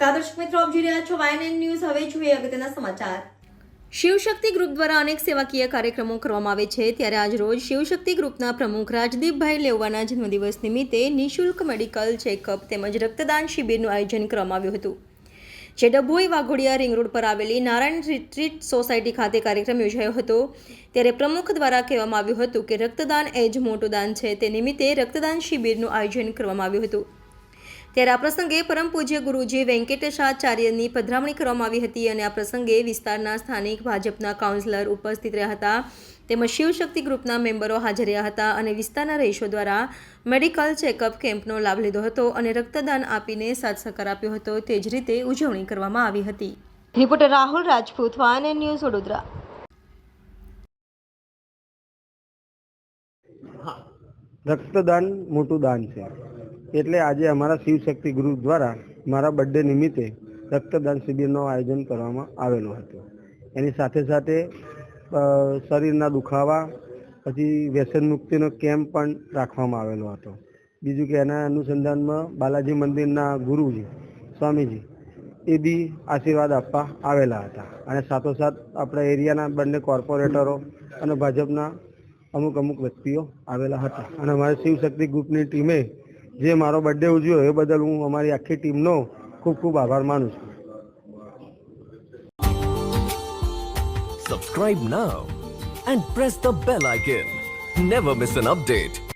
નમસ્કાર, દર્શક મિત્રો, આપ જોઈ રહ્યા છો વાયએનએન ન્યૂઝ હવે જોઈએ અગત્યના સમાચાર. શિવશક્તિ ગ્રુપ દ્વારા અનેક સેવાકીય કાર્યક્રમો કરવામાં આવે છે. ત્યારે આજ રોજ શિવશક્તિ ગ્રુપના પ્રમુખ રાજદીપભાઈ લેવાના જન્મદિવસ નિમિત્તે નિઃશુલ્ક મેડિકલ ચેકઅપ તેમજ રક્તદાન શિબિરનું આયોજન કરવામાં આવ્યું હતું. જે ડભોઈ વાઘોડિયા રિંગ રોડ પર આવેલી નારાયણ રિટ્રીટ સોસાયટી ખાતે કાર્યક્રમ યોજાયો હતો. ત્યારે પ્રમુખ દ્વારા કહેવામાં આવ્યું હતું કે રક્તદાન એ જ મોટું દાન છે. તે નિમિત્તે રક્તદાન શિબિરનું આયોજન કરવામાં આવ્યું હતું. ત્યારે આ પ્રસંગે પરમ પૂજ્ય ગુરુજી વેંકટેશાચાર્યની પધરામણી કરવામાં આવી હતી અને આ પ્રસંગે વિસ્તારના સ્થાનિક ભાજપના કાઉન્સિલર ઉપસ્થિત રહ્યા હતા. તેમજ શિવશક્તિ ગ્રુપના મેમ્બરો હાજર રહ્યા હતા અને વિસ્તારના રહીશો દ્વારા મેડિકલ ચેકઅપ કેમ્પનો લાભ લીધો હતો અને રક્તદાન આપીને સાથ સહકાર આપ્યો હતો. તે જ રીતે ઉજવણી કરવામાં આવી હતી. Reporter Rahul Rajput van news Vadodara. રક્તદાન મોટું દાન છે. એટલે આજે અમારા શિવશક્તિ ગ્રુપ દ્વારા મારા બર્થડે નિમિત્તે રક્તદાન શિબિરનું આયોજન કરવામાં આવેલું હતું. એની સાથે સાથે શરીરના દુખાવા, પછી વ્યસન મુક્તિનો કેમ્પ પણ રાખવામાં આવેલો હતો. બીજું કે એના અનુસંધાનમાં બાલાજી મંદિરના ગુરુજી, સ્વામીજી એ બી આશીર્વાદ આપવા આવેલા હતા. અને સાથોસાથ આપણા એરિયાના બંને કોર્પોરેટરો અને ભાજપના અમુક અમુક વ્યક્તિઓ આવેલા હતા. અને અમારા શિવશક્તિ ગ્રુપની ટીમે જે મારો બર્થડે ઉજવ્યો એ બદલ હું અમારી આખી ટીમનો ખૂબ ખૂબ આભાર માનું છું Subscribe now and press the bell icon. Never miss an update.